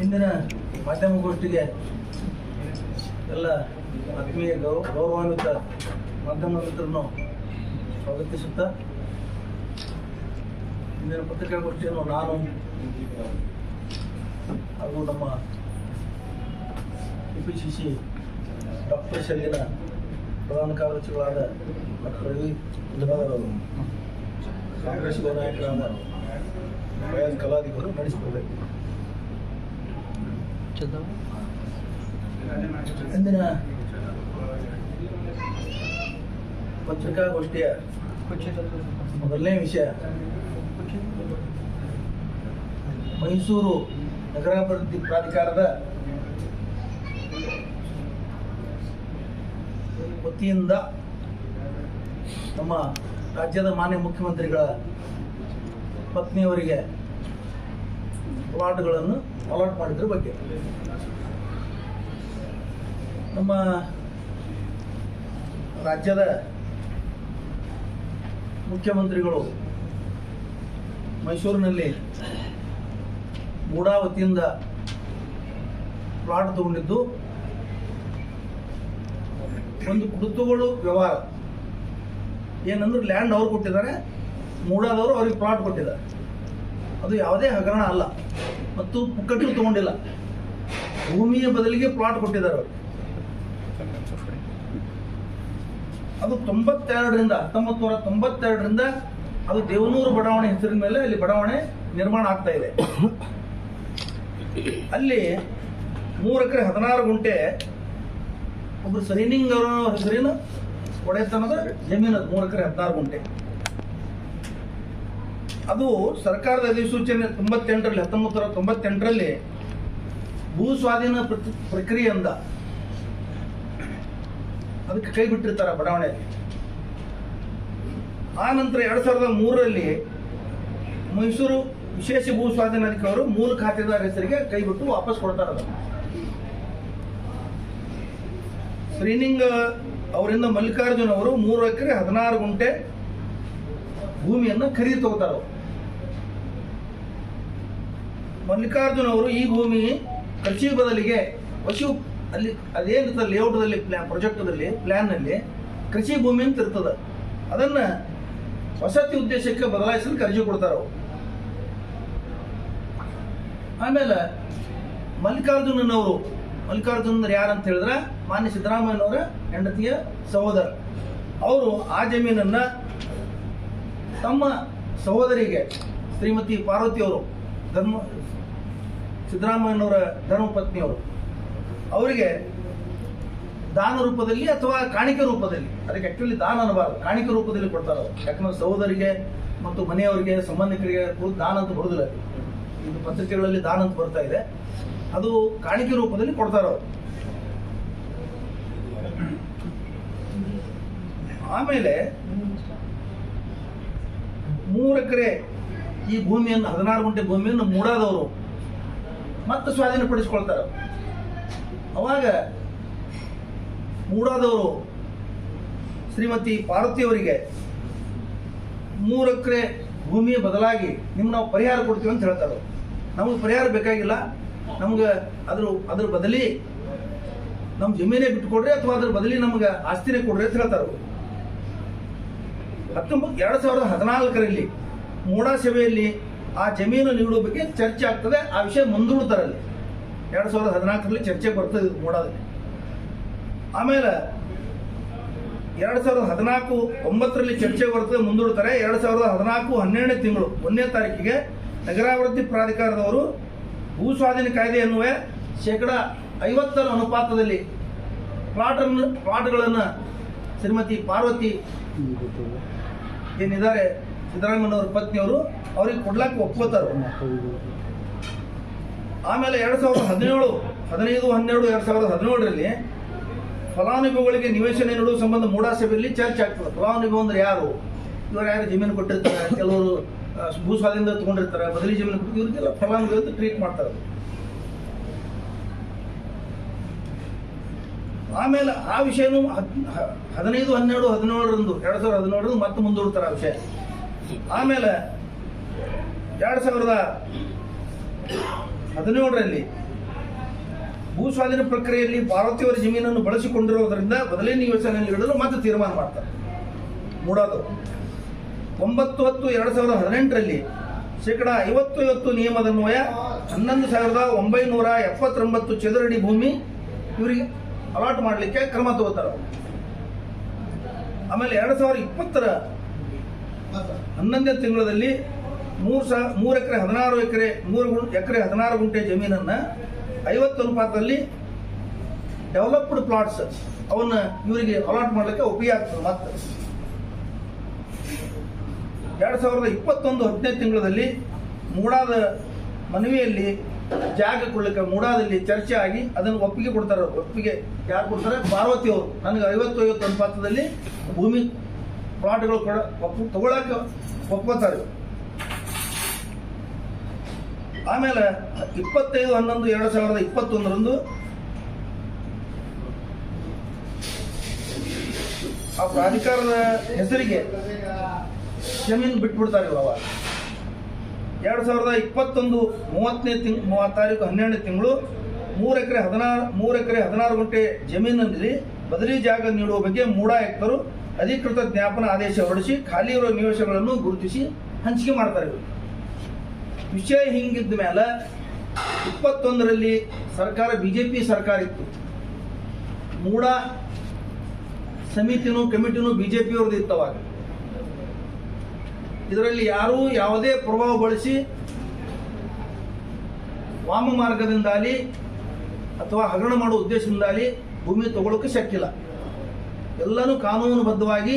ಇಂದಿನ ಮಾಧ್ಯಮ ಗೋಷ್ಠಿಗೆ ಎಲ್ಲ ಆತ್ಮೀಯ ಗೌ ಗೌರವಾನ್ವಿತ ಮಾಧ್ಯಮ ಮಿತ್ರರನ್ನು ಸ್ವಾಗತಿಸುತ್ತಾ ಇಂದಿನ ಪತ್ರಿಕಾಗೋಷ್ಠಿಯನ್ನು ನಾನು ಹಾಗೂ ನಮ್ಮ K P C C doctor ಶೈಲಿನ ಪ್ರಧಾನ ಕಾರ್ಯದರ್ಶಿಗಳಾದ ಡಾಕ್ಟರ್ ರವಿ ಅವರು, ಕಾಂಗ್ರೆಸ್ ನಾಯಕರಾದ ಫಯಾಜ್ ಕಲಾದಿಗಳು ನಡೆಸಿಕೊಳ್ಬೇಕು ಇಂದಿನ ಪತ್ರಿಕಾಗೋಷ್ಠಿಯ ಮೊದಲನೇ ವಿಷಯ ಮೈಸೂರು ನಗರಾಭಿವೃದ್ಧಿ ಪ್ರಾಧಿಕಾರದ ವತಿಯಿಂದ ನಮ್ಮ ರಾಜ್ಯದ ಮಾನ್ಯ ಮುಖ್ಯಮಂತ್ರಿಗಳ ಪತ್ನಿಯವರಿಗೆ ಪ್ಲಾಟ್ಗಳನ್ನು ಅಲಾಟ್ ಮಾಡಿದ್ರ ಬಗ್ಗೆ. ನಮ್ಮ ರಾಜ್ಯದ ಮುಖ್ಯಮಂತ್ರಿಗಳು ಮೈಸೂರಿನಲ್ಲಿ ಮೂಡಾ ವತಿಯಿಂದ ಪ್ಲಾಟ್ ತಗೊಂಡಿದ್ದು ಒಂದು ಕುಡುತುಗಳು ವ್ಯವಹಾರ. ಏನಂದ್ರೆ ಲ್ಯಾಂಡ್ ಅವ್ರು ಕೊಟ್ಟಿದ್ದಾರೆ, ಮೂಡಾದವರು ಅವ್ರಿಗೆ ಪ್ಲಾಟ್ ಕೊಟ್ಟಿದ್ದಾರೆ. ಅದು ಯಾವುದೇ ಹಗರಣ ಅಲ್ಲ. ಮತ್ತು ಪುಕ್ಕಟ್ಟು ತಗೊಂಡಿಲ್ಲ. ಭೂಮಿಯ ಬದಲಿಗೆ ಪ್ಲಾಟ್ ಕೊಟ್ಟಿದ್ದಾರೆ ಅವರು. ಅದು ತೊಂಬತ್ತೆರಡರಿಂದ ಹತ್ತೊಂಬತ್ತು ನೂರ ತೊಂಬತ್ತೆರಡರಿಂದ ಅದು ದೇವನೂರು ಬಡಾವಣೆ ಹೆಸರಿನ ಮೇಲೆ ಅಲ್ಲಿ ಬಡಾವಣೆ ನಿರ್ಮಾಣ ಆಗ್ತಾ ಇದೆ. ಅಲ್ಲಿ ಮೂರು ಎಕರೆ ಹದಿನಾರು ಗುಂಟೆ ಒಬ್ರು ಸೈನಿಂಗ್ ಅವರ ಹೆಸರಿನ? ಒಡೆತನದ ಜಮೀನು ಅದು, ಮೂರು ಎಕರೆ ಹದಿನಾರು ಗುಂಟೆ. ಅದು ಸರ್ಕಾರದ ಅಧಿಸೂಚನೆ ತೊಂಬತ್ತೆಂಟರಲ್ಲಿ ಹತ್ತೊಂಬತ್ತರ ತೊಂಬತ್ತೆಂಟರಲ್ಲಿ ಭೂ ಸ್ವಾಧೀನ ಪ್ರತಿ- ಪ್ರಕ್ರಿಯೆಯಿಂದ ಅದಕ್ಕೆ ಕೈ ಬಿಟ್ಟಿರ್ತಾರೆ ಬಡಾವಣೆಯಲ್ಲಿ. ಆ ನಂತರ ಎರಡ್ ಸಾವಿರದ ಮೂರರಲ್ಲಿ ಮೈಸೂರು ವಿಶೇಷ ಭೂ ಸ್ವಾಧೀನ ಅವರು ಮೂಲ ಖಾತೆದಾರ ಹೆಸರಿಗೆ ಕೈ ಬಿಟ್ಟು ವಾಪಸ್ ಕೊಡ್ತಾರ ಶ್ರೀನಿಂಗ್ ಅವರಿಂದ ಮಲ್ಲಿಕಾರ್ಜುನ್ ಅವರು ಮೂರು ಎಕರೆ ಹದಿನಾರು ಗುಂಟೆ ಭೂಮಿಯನ್ನು ಖರೀದಿ ತಗೋತಾರ ಮಲ್ಲಿಕಾರ್ಜುನ್ ಅವರು ಈ ಭೂಮಿ ಕೃಷಿ ಬದಲಿಗೆ ಪಶು ಅಲ್ಲಿ ಅದೇನಿರ್ತದೆ ಲೇಔಟ್ದಲ್ಲಿ ಪ್ಲಾನ್ ಪ್ರಾಜೆಕ್ಟ್ದಲ್ಲಿ ಪ್ಲ್ಯಾನ್ನಲ್ಲಿ ಕೃಷಿ ಭೂಮಿ ಅಂತ ಇರ್ತದೆ. ಅದನ್ನ ವಸತಿ ಉದ್ದೇಶಕ್ಕೆ ಬದಲಾಯಿಸಲು ಕರ್ಜಿ ಕೊಡ್ತಾರೆ ಅವರು ಆಮೇಲೆ ಮಲ್ಲಿಕಾರ್ಜುನನವರು ಮಲ್ಲಿಕಾರ್ಜುನರು ಅಂತ ಹೇಳಿದ್ರೆ, ಮಾನ್ಯ ಸಿದ್ದರಾಮಯ್ಯನವರ ಹೆಂಡತಿಯ ಸಹೋದರ ಅವರು ಆ ಜಮೀನನ್ನ ತಮ್ಮ ಸಹೋದರಿಗೆ, ಶ್ರೀಮತಿ ಪಾರ್ವತಿ ಅವರು ಧರ್ಮ, ಸಿದ್ದರಾಮಯ್ಯನವರ ಧರ್ಮಪತ್ನಿಯವರು, ಅವರಿಗೆ ದಾನ ರೂಪದಲ್ಲಿ ಅಥವಾ ಕಾಣಿಕೆ ರೂಪದಲ್ಲಿ, ಅದಕ್ಕೆ ಆ್ಯಕ್ಚುಲಿ ದಾನ ಅನ್ನಬಾರದು, ಕಾಣಿಕೆ ರೂಪದಲ್ಲಿ ಕೊಡ್ತಾರೆ ಅವರು ಯಾಕಂದ್ರೆ ಸಹೋದರಿಗೆ ಮತ್ತು ಮನೆಯವರಿಗೆ, ಸಂಬಂಧಿಕರಿಗೆ ದಾನ ಅಂತ ಬರುದಿಲ್ಲ. ಇದು ಪತ್ರಿಕೆಗಳಲ್ಲಿ ದಾನ ಅಂತ ಬರ್ತಾ ಇದೆ. ಅದು ಕಾಣಿಕೆ ರೂಪದಲ್ಲಿ ಕೊಡ್ತಾರೆ ಅವರು. ಆಮೇಲೆ ಮೂರು ಎಕರೆ ಈ ಭೂಮಿಯನ್ನು, ಹದಿನಾರು ಗುಂಟೆ ಭೂಮಿಯನ್ನು ಮೂಡಾದವರು ಮತ್ತೆ ಸ್ವಾಧೀನಪಡಿಸಿಕೊಳ್ತಾರೆ. ಅವಾಗ ಮೂಡಾದವರು ಶ್ರೀಮತಿ ಪಾರ್ವತಿಯವರಿಗೆ ಮೂರು ಎಕರೆ ಭೂಮಿಯ ಬದಲಾಗಿ ನಿಮ್ಗೆ ನಾವು ಪರಿಹಾರ ಕೊಡ್ತೀವಿ ಅಂತ ಹೇಳ್ತಾರೆ ನಮಗೆ ಪರಿಹಾರ ಬೇಕಾಗಿಲ್ಲ. ನಮ್ಗೆ ಅದ್ರ ಅದ್ರ ಬದಲಿ ನಮ್ಮ ಜಮೀನೇ ಬಿಟ್ಟುಕೊಡ್ರಿ ಅಥವಾ ಅದ್ರ ಬದಲಿ ನಮ್ಗೆ ಆಸ್ತಿನೇ ಕೊಡ್ರಿ ಅಂತ ಹೇಳ್ತಾರೆ. ಹತ್ತೊಂಬತ್ತು ಎರಡು ಸಾವಿರದ ಹದಿನಾಲ್ಕರಲ್ಲಿ ಮೂಡಾ ಸಭೆಯಲ್ಲಿ ಆ ಜಮೀನು ನೀಡುವ ಬಗ್ಗೆ ಚರ್ಚೆ ಆಗ್ತದೆ. ಆ ವಿಷಯ ಮುಂದೂಡ್ತಾರಲ್ಲಿ ಎರಡು ಸಾವಿರದ ಹದಿನಾಲ್ಕರಲ್ಲಿ ಚರ್ಚೆ ಬರ್ತದೆ ಮೂಡಾದಲ್ಲಿ. ಆಮೇಲೆ ಎರಡು ಸಾವಿರದ ಹದಿನಾಲ್ಕು ಒಂಬತ್ತರಲ್ಲಿ ಚರ್ಚೆ ಬರ್ತದೆ, ಮುಂದೂಡ್ತಾರೆ. ಎರಡು ಸಾವಿರದ ಹದಿನಾಲ್ಕು ಹನ್ನೆರಡನೇ ತಿಂಗಳು, ಒಂದನೇ ತಾರೀಕಿಗೆ ನಗರಾಭಿವೃದ್ಧಿ ಪ್ರಾಧಿಕಾರದವರು ಭೂ ಸ್ವಾಧೀನ ಕಾಯ್ದೆ ಎನ್ನುವ ಶೇಕಡ ಐವತ್ತರ ಅನುಪಾತದಲ್ಲಿ ಪ್ಲಾಟನ್ನು ಪ್ಲಾಟ್ಗಳನ್ನು ಶ್ರೀಮತಿ ಪಾರ್ವತಿ ಏನಿದ್ದಾರೆ, ಸಿದ್ದರಾಮಯ್ಯನವರ ಪತ್ನಿಯವರು ಅವ್ರಿಗೆ ಕೊಡ್ಲಾಕ ಒಪ್ಕೋತಾರೆ. ಆಮೇಲೆ ಎರಡು ಸಾವಿರದ ಹದಿನೇಳು, ಹದಿನೈದು, ಹನ್ನೆರಡು, ಎರಡು ಸಾವಿರದ ಹದಿನೇಳರಲ್ಲಿ ಫಲಾನುಭವಿಗಳಿಗೆ ನಿವೇಶನ ನೀಡುವ ಸಂಬಂಧ ಮೂಡಾ ಸಭೆಯಲ್ಲಿ ಚರ್ಚೆ ಆಗ್ತದೆ. ಫಲಾನುಭವಿ ಅಂದ್ರೆ ಯಾರು? ಇವರು ಯಾರು ಜಮೀನು ಕೊಟ್ಟಿರ್ತಾರೆ? ಕೆಲವರು ಭೂ ಸ್ವಾಧೀನದ ತಗೊಂಡಿರ್ತಾರೆ, ಬದಲಿ ಜಮೀನು ಕೊಟ್ಟು ಇವರಿಗೆಲ್ಲ ಫಲಾನುಭವಿ ಅಂತ ಟ್ರೀಟ್ ಮಾಡ್ತಾರೆ ಆಮೇಲೆ ಆ ವಿಷಯನೂ ಹದಿನೈದು, ಹನ್ನೆರಡು, ಹದಿನೇಳರಂದು, ಎರಡು ಸಾವಿರದ ಹದಿನೇಳರಂದು ಮತ್ತೆ ಮುಂದೂಡ್ತಾರೆ ಆ ವಿಷಯ. ಆಮೇಲೆ ಎರಡು ಸಾವಿರದ ಹದಿನೇಳರಲ್ಲಿ ಭೂ ಸ್ವಾಧೀನ ಪ್ರಕ್ರಿಯೆಯಲ್ಲಿ ಭಾರತೀಯರ ಜಮೀನನ್ನು ಬಳಸಿಕೊಂಡಿರುವುದರಿಂದ ಬದಲಿನ ಯೋಜನೆಯಲ್ಲಿ ಇಡಲು ಮತ್ತೆ ತೀರ್ಮಾನ ಮಾಡ್ತಾರೆ. ಮೂಡೋದು ಒಂಬತ್ತು ಹತ್ತು ಎರಡು ಸಾವಿರದ ಹದಿನೆಂಟರಲ್ಲಿ ಶೇಕಡ ಐವತ್ತು ಐವತ್ತು ನಿಯಮದನ್ವಯ ಹನ್ನೊಂದು ಸಾವಿರದ ಒಂಬೈನೂರ ಎಪ್ಪತ್ತೊಂಬತ್ತು ಚದುರಡಿ ಭೂಮಿ ಇವರಿಗೆ ಅಲಾಟ್ ಮಾಡಲಿಕ್ಕೆ ಕ್ರಮ ತಗೋತಾರೆ ಆಮೇಲೆ ಎರಡು ಸಾವಿರದ ಇಪ್ಪತ್ತರ ಹನ್ನೊಂದನೇ ತಿಂಗಳಲ್ಲಿ ಮೂರು ಸಾ, ಮೂರು ಎಕರೆ, ಹದಿನಾರು ಎಕರೆ, ಮೂರು ಎಕರೆ, ಹದಿನಾರು ಗುಂಟೆ ಜಮೀನನ್ನು ಐವತ್ತು ಅನುಪಾತದಲ್ಲಿ ಡೆವಲಪ್ಡ್ ಪ್ಲಾಟ್ಸ್ ಅವನ್ನು ಇವರಿಗೆ ಅಲಾಟ್ ಮಾಡಲಿಕ್ಕೆ ಉಪಯೋಗ ಆಗ್ತದೆ ಮತ್ತೆ. ಎರಡು ಸಾವಿರದ ಇಪ್ಪತ್ತೊಂದು ಹದಿನೈದು ತಿಂಗಳಲ್ಲಿ ಮೂಡಾದ ಮನವಿಯಲ್ಲಿ ಜಾಗ ಕೊಡ್ಲಿಕ್ಕೆ ಮೂಡಾದಲ್ಲಿ ಚರ್ಚೆ ಆಗಿ ಅದನ್ನು ಒಪ್ಪಿಗೆ ಕೊಡ್ತಾರೆ. ಒಪ್ಪಿಗೆ ಯಾರು ಕೊಡ್ತಾರೆ? ಪಾರ್ವತಿ ಅವರು. ನನಗೆ ಐವತ್ತು ಐವತ್ತು ಅನುಪಾತದಲ್ಲಿ ಭೂಮಿ ಪ್ಲಾಟ್ಗಳು ಕೂಡ ಒಪ್ಪು ತಗೊಳಕ್ಕೆ ಒಪ್ಕೋತಾರೆ. ಆಮೇಲೆ ಇಪ್ಪತ್ತೈದು ಹನ್ನೊಂದು ಎರಡು ಸಾವಿರದ ಇಪ್ಪತ್ತೊಂದರಂದು ಆ ಪ್ರಾಧಿಕಾರದ ಹೆಸರಿಗೆ ಜಮೀನು ಬಿಟ್ಬಿಡ್ತಾರೆ ಇವರು ಅವಾಗ ಎರಡು ಸಾವಿರದ ಇಪ್ಪತ್ತೊಂದು ಮೂವತ್ತನೇ ತಿಂಗ್ ಮೂವತ್ತು ತಾರೀಕು ಹನ್ನೆರಡನೇ ತಿಂಗಳು ಮೂರು ಎಕರೆ ಹದಿನಾರು, ಮೂರು ಎಕರೆ ಹದಿನಾರು ಗಂಟೆ ಜಮೀನಿನಲ್ಲಿ ಬದಲಿ ಜಾಗ ನೀಡುವ ಬಗ್ಗೆ ಮೂಡ ಆಯುಕ್ತರು ಅಧಿಕೃತ ಜ್ಞಾಪನ ಆದೇಶ ಹೊರಡಿಸಿ ಖಾಲಿ ಇರುವ ನಿವೇಶಗಳನ್ನು ಗುರುತಿಸಿ ಹಂಚಿಕೆ ಮಾಡ್ತಾರೆ ಇವರು. ವಿಷಯ ಹಿಂಗಿದ್ದ ಮೇಲೆ ಇಪ್ಪತ್ತೊಂದರಲ್ಲಿ ಸರ್ಕಾರ, ಬಿಜೆಪಿ ಸರ್ಕಾರ ಇತ್ತು. ಮೂಡ ಸಮಿತಿನೂ ಕಮಿಟಿನೂ ಬಿಜೆಪಿ ಅವ್ರದ್ದು ಇತ್ತು ಅವಾಗ. ಇದರಲ್ಲಿ ಯಾರೂ ಯಾವುದೇ ಪ್ರಭಾವ ಬಳಸಿ ವಾಮ ಮಾರ್ಗದಿಂದಾಲಿ ಅಥವಾ ಹಗರಣ ಮಾಡುವ ಉದ್ದೇಶದಿಂದಾಲಿ ಭೂಮಿ ತಗೊಳ್ಳೋಕೆ ಶಕ್ಕಿಲ್ಲ ಎಲ್ಲನೂ ಕಾನೂನುಬದ್ಧವಾಗಿ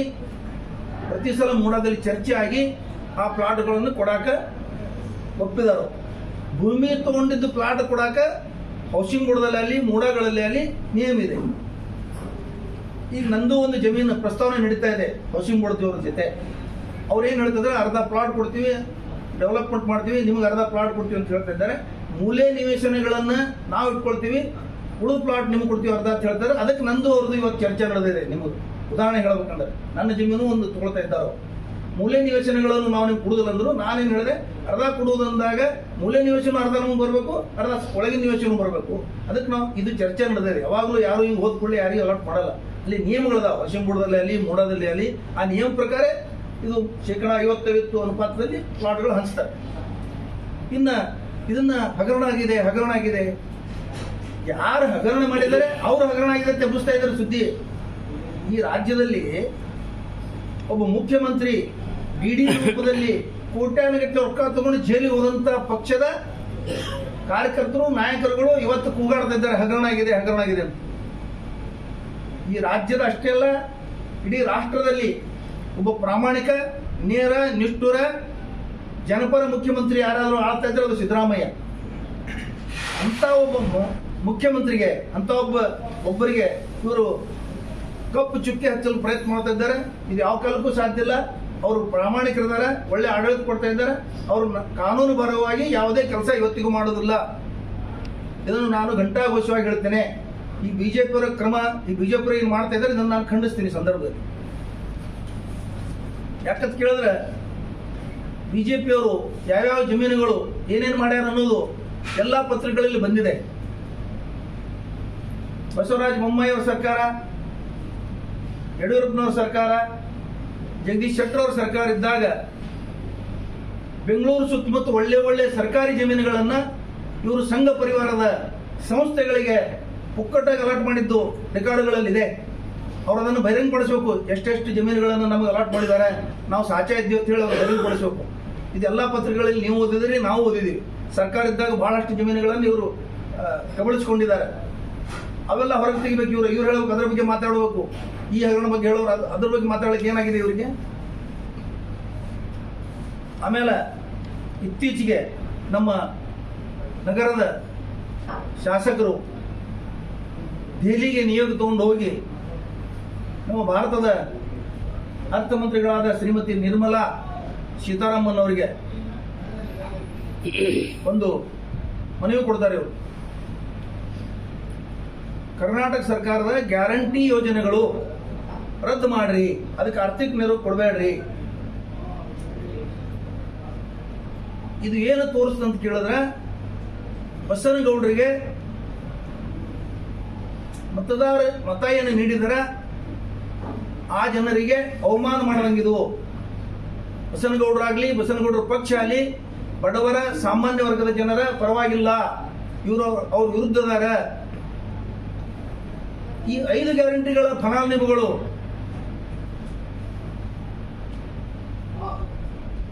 ಪ್ರತಿ ಸಲ ಮೂಡದಲ್ಲಿ ಚರ್ಚೆ ಆಗಿ ಆ ಪ್ಲಾಟ್ಗಳನ್ನು ಕೊಡಾಕ ಒಪ್ಪಿದರು. ಭೂಮಿ ತಗೊಂಡಿದ್ದು ಪ್ಲಾಟ್ ಕೊಡಾಕ ಹೌಸಿಂಗ್ ಬೋರ್ಡ್ದಲ್ಲಿ ಅಲ್ಲಿ ಮೂಡಗಳಲ್ಲಿ ಅಲ್ಲಿ ನಿಯಮ ಇದೆ. ಈಗ ನಂದು ಒಂದು ಜಮೀನು ಪ್ರಸ್ತಾವನೆ ನಡೀತಾ ಇದೆ ಹೌಸಿಂಗ್ ಬೋರ್ಡ್ ಜೊತೆ. ಅವ್ರು ಏನು ಹೇಳ್ತಿದ್ರೆ ಅರ್ಧ ಪ್ಲಾಟ್ ಕೊಡ್ತೀವಿ ಡೆವಲಪ್ಮೆಂಟ್ ಮಾಡ್ತೀವಿ, ನಿಮ್ಗೆ ಅರ್ಧ ಪ್ಲಾಟ್ ಕೊಡ್ತೀವಿ ಅಂತ ಹೇಳ್ತಾ ಇದ್ದಾರೆ. ಮೂಲೆ ನಿವೇಶನಗಳನ್ನ ನಾವು ಇಟ್ಕೊಳ್ತೀವಿ ಉಳಿದ ಪ್ಲಾಟ್ ನಿಮ್ಗೆ ಕೊಡ್ತೀವಿ ಅರ್ಧ ಅಂತ ಹೇಳ್ತಾರೆ ಅದಕ್ಕೆ ನಂದು ಅವ್ರದ್ದು ಇವತ್ತು ಚರ್ಚೆ ನಡೆದಿದೆ ನಿಮಗೆ. ಉದಾಹರಣೆ ಹೇಳ್ಬೇಕಂದ್ರೆ, ನನ್ನ ಜಮೀನು ಒಂದು ತಗೊಳ್ತಾ ಇದ್ದಾರೆ. ಮೂಲೆ ನಿವೇಶನಗಳನ್ನು ನಾವು ನಿಮ್ಗೆ ಕೊಡುದಿಲ್ಲ ಅಂದ್ರು, ನಾನೇನು ಹೇಳಿದೆ, ಅರ್ಧ ಕೊಡುವುದಂದಾಗ ಮೂಲೆ ನಿವೇಶನ ಅರ್ಧ ನಮ್ಗೆ ಬರಬೇಕು, ಅರ್ಧ ಒಳಗಿನ ನಿವೇಶನ ಬರಬೇಕು. ಅದಕ್ಕೆ ನಾವು ಇದು ಚರ್ಚೆ ನಡೆದಿದೆ. ಯಾವಾಗಲೂ ಯಾರು ಹಿಂಗೆ ಓದ್ಕೊಳ್ಳಿ, ಯಾರಿಗೂ ಅಲಾಟ್ ಮಾಡಲ್ಲ. ಅಲ್ಲಿ ನಿಯಮಗಳಿದಾವೆ. ವಶಂಬುಡದಲ್ಲಿ ಅಲ್ಲಿ ಮೂಡದಲ್ಲಿ ಅಲ್ಲಿ ಆ ನಿಯಮ ಪ್ರಕಾರ ಇದು ಶೇಕಡ ಐವತ್ತೈವತ್ತು ಅನುಪಾತದಲ್ಲಿ ಪ್ಲಾಟ್ಗಳು ಹಂಚ್ತಾರೆ. ಇನ್ನ ಇದನ್ನ ಹಗರಣ ಆಗಿದೆ ಹಗರಣ ಆಗಿದೆ ಯಾರು ಹಗರಣ ಮಾಡಿದರೆ ಅವರು ಹಗರಣ ಆಗಿದೆ ಅಂತ ಎಬ್ಬಿಸ್ತಾ ಇದ್ದಾರೆ ಸುದ್ದಿ. ಈ ರಾಜ್ಯದಲ್ಲಿ ಒಬ್ಬ ಮುಖ್ಯಮಂತ್ರಿ ಡಿ ರೂಪದಲ್ಲಿ ಕೋಟ್ಯಾನುಗಟ್ಟಲೆ ರೊಕ್ಕ ತಗೊಂಡು ಜೈಲಿಗೆ ಹೋದಂತ ಪಕ್ಷದ ಕಾರ್ಯಕರ್ತರು, ನಾಯಕರುಗಳು ಇವತ್ತು ಕೂಗಾಡ್ತಾ ಇದ್ದಾರೆ, ಹಗರಣ ಆಗಿದೆ ಹಗರಣ ಆಗಿದೆ ಅಂತ. ಈ ರಾಜ್ಯದ ಅಷ್ಟೇ ಅಲ್ಲ, ಇಡೀ ರಾಷ್ಟ್ರದಲ್ಲಿ ಒಬ್ಬ ಪ್ರಾಮಾಣಿಕ, ನೇರ, ನಿಷ್ಠುರ, ಜನಪರ ಮುಖ್ಯಮಂತ್ರಿ ಯಾರಾದರೂ ಆಳ್ತಾ ಇದ್ರೆ ಅದು ಸಿದ್ದರಾಮಯ್ಯ. ಅಂತ ಒಬ್ಬ ಮುಖ್ಯಮಂತ್ರಿಗೆ ಅಂತ ಒಬ್ಬ, ಒಬ್ಬರಿಗೆ ಇವರು ಕಪ್ಪು ಚುಕ್ಕಿ ಹಚ್ಚಲು ಪ್ರಯತ್ನ ಮಾಡ್ತಾ ಇದ್ದಾರೆ. ಇದು ಯಾವ ಕಾಲಕ್ಕೂ ಸಾಧ್ಯ ಇಲ್ಲ. ಅವರು ಪ್ರಾಮಾಣಿಕರಿದ್ದಾರೆ, ಒಳ್ಳೆ ಆಡಳಿತ ಕೊಡ್ತಾ ಇದ್ದಾರೆ. ಅವರು ಕಾನೂನು ಬರವಾಗಿ ಯಾವುದೇ ಕೆಲಸ ಇವತ್ತಿಗೂ ಮಾಡೋದಿಲ್ಲ. ಇದನ್ನು ನಾನು ಘಂಟಾಘೋಷವಾಗಿ ಹೇಳ್ತೇನೆ. ಈ ಬಿಜೆಪಿಯವರ ಕ್ರಮ, ಈ ಬಿಜೆಪಿ ಏನು ಮಾಡ್ತಾ ಇದ್ದಾರೆ, ಇದನ್ನು ನಾನು ಖಂಡಿಸ್ತೀನಿ ಸಂದರ್ಭದಲ್ಲಿ. ಯಾಕಂತ ಕೇಳಿದ್ರೆ ಬಿಜೆಪಿಯವರು ಯಾವ್ಯಾವ ಜಮೀನುಗಳು ಏನೇನು ಮಾಡ್ಯಾರ ಅನ್ನೋದು ಎಲ್ಲ ಪತ್ರಿಕೆಗಳಲ್ಲಿ ಬಂದಿದೆ. ಬಸವರಾಜ ಬೊಮ್ಮಾಯಿ ಅವರ ಸರ್ಕಾರ, ಯಡಿಯೂರಪ್ಪನವ್ರ ಸರ್ಕಾರ, ಜಗದೀಶ್ ಶೆಟ್ಟರ್ ಅವ್ರ ಸರ್ಕಾರ ಇದ್ದಾಗ ಬೆಂಗಳೂರು ಸುತ್ತಮುತ್ತ ಒಳ್ಳೆ ಒಳ್ಳೆ ಸರ್ಕಾರಿ ಜಮೀನುಗಳನ್ನ ಇವರು ಸಂಘ ಪರಿವಾರದ ಸಂಸ್ಥೆಗಳಿಗೆ ಪುಕ್ಕಟ್ಟಾಗಿ ಅಲಾಟ್ ಮಾಡಿದ್ದು ರೆಕಾರ್ಡ್ಗಳಲ್ಲಿದೆ. ಅವ್ರು ಅದನ್ನು ಬಹಿರಂಗಪಡಿಸಬೇಕು. ಎಷ್ಟೆಷ್ಟು ಜಮೀನುಗಳನ್ನು ನಮಗೆ ಅಲಾಟ್ ಮಾಡಿದ್ದಾರೆ. ನಾವು ಸಾಚ ಇದ್ದೀವಿ ಅಂತ ಹೇಳಿ ಅವ್ರು ಬಹಿರಂಗಪಡಿಸಬೇಕು. ಇದೆಲ್ಲ ಪತ್ರಿಕೆಗಳಲ್ಲಿ ನೀವು ಓದಿದ್ರಿ, ನಾವು ಓದಿದ್ದೀವಿ. ಸರ್ಕಾರ ಇದ್ದಾಗ ಬಹಳಷ್ಟು ಜಮೀನುಗಳನ್ನು ಇವರು ಕಬಳಿಸ್ಕೊಂಡಿದ್ದಾರೆ. ಅವೆಲ್ಲ ಹೊರಗೆ ತೆಗಿಬೇಕು ಇವರು. ಇವ್ರು ಹೇಳಬೇಕು, ಅದ್ರ ಬಗ್ಗೆ ಮಾತಾಡಬೇಕು. ಈ ಹಗರಣ ಬಗ್ಗೆ ಹೇಳೋರು, ಅದ್- ಅದ್ರ ಬಗ್ಗೆ ಮಾತಾಡಲಿಕ್ಕೆ ಏನಾಗಿದೆ ಇವರಿಗೆ? ಆಮೇಲೆ ಇತ್ತೀಚೆಗೆ ನಮ್ಮ ನಗರದ ಶಾಸಕರು ದೆಹಲಿಗೆ ನಿಯೋಗ ತಗೊಂಡು ಹೋಗಿ ನಮ್ಮ ಭಾರತದ ಅರ್ಥಮಂತ್ರಿಗಳಾದ ಶ್ರೀಮತಿ ನಿರ್ಮಲಾ ಸೀತಾರಾಮನ್ ಅವರಿಗೆ ಒಂದು ಮನವಿ ಕೊಡ್ತಾರೆ ಇವರು. ಕರ್ನಾಟಕ ಸರ್ಕಾರದ ಗ್ಯಾರಂಟಿ ಯೋಜನೆಗಳು ರದ್ದು ಮಾಡ್ರಿ, ಅದಕ್ಕೆ ಆರ್ಥಿಕ ನೆರವು ಕೊಡಬೇಡ್ರಿ. ಇದು ಏನು ತೋರಿಸ್ತಂತ ಕೇಳಿದ್ರೆ, ಬಸನಗೌಡರಿಗೆ ಮತದಾರ ಮತ ಏನು ನೀಡಿದರೆ ಆ ಜನರಿಗೆ ಅವಮಾನ ಮಾಡದಂಗಿದು. ಬಸನಗೌಡರಾಗ್ಲಿ, ಬಸನಗೌಡರ ಪಕ್ಷ ಆಗಲಿ, ಬಡವರ, ಸಾಮಾನ್ಯ ವರ್ಗದ ಜನರ ಪರವಾಗಿಲ್ಲ. ಇವರು ಅವ್ರ ವಿರುದ್ಧದಾರ. ಈ ಐದು ಗ್ಯಾರಂಟಿಗಳ ಫಲಾನುಭವಿಗಳು